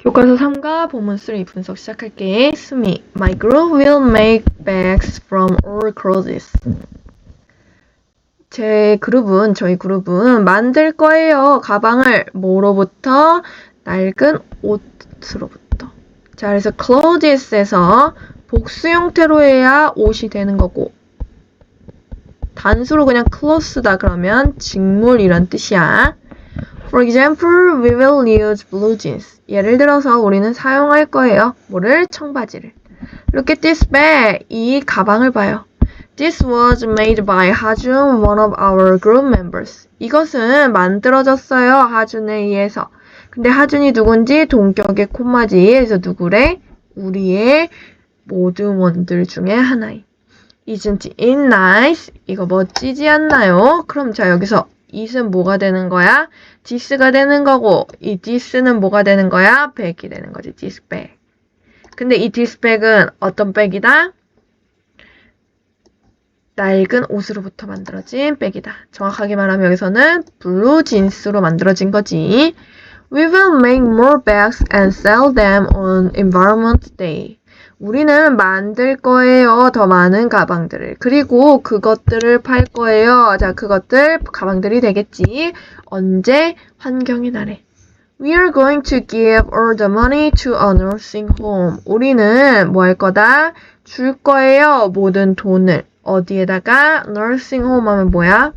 교과서 3과 본문 3 분석 시작할게. 수미. My group will make bags from all clothes. 제 그룹은, 저희 그룹은 만들 거예요. 가방을 뭐로부터? 낡은 옷으로부터. 자, 그래서 clothes에서 복수 형태로 해야 옷이 되는 거고, 단수로 그냥 clothes다 그러면 직물 이런 뜻이야. For example, we will use blue jeans. 예를 들어서 우리는 사용할 거예요. 뭐를? 청바지를. Look at this bag. 이 가방을 봐요. This was made by 하준, one of our group members. 이것은 만들어졌어요. 하준에 의해서. 근데 하준이 누군지 동격의 콤마지에 서 누구래? 우리의 모두원들 중에 하나인. Isn't it nice? 이거 멋지지 않나요? 그럼 자 여기서 it은 뭐가 되는 거야? this가 되는 거고 이 this는 뭐가 되는 거야? bag이 되는 거지. bag. 근데 이 bag은 어떤 백이다? 낡은 옷으로부터 만들어진 백이다. 정확하게 말하면 여기서는 블루 진스로 만들어진 거지. We will make more bags and sell them on Environment Day. 우리는 만들 거예요. 더 많은 가방들을. 그리고 그것들을 팔 거예요. 자, 그것들 가방들이 되겠지. 언제? 환경의 날에. We are going to give all the money to a nursing home. 우리는 뭐 할 거다? 줄 거예요. 모든 돈을. 어디에다가? nursing home 하면 뭐야?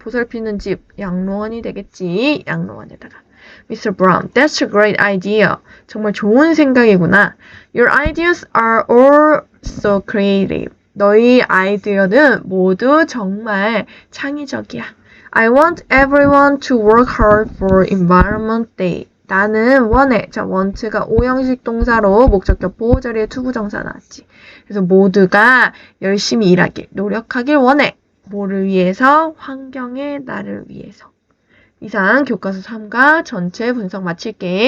보살피는 집. 양로원이 되겠지. 양로원에다가. Mr. Brown, that's a great idea. 정말 좋은 생각이구나. Your ideas are all so creative. 너희 아이디어는 모두 정말 창의적이야. I want everyone to work hard for Environment Day. 나는 원해. 자, want가 오형식 동사로 목적격 보호 자리에 투부정사 나왔지. 그래서 모두가 열심히 일하길, 노력하길 원해. 뭐를 위해서? 환경의 나를 위해서. 이상 교과서 3과 전체 분석 마칠게.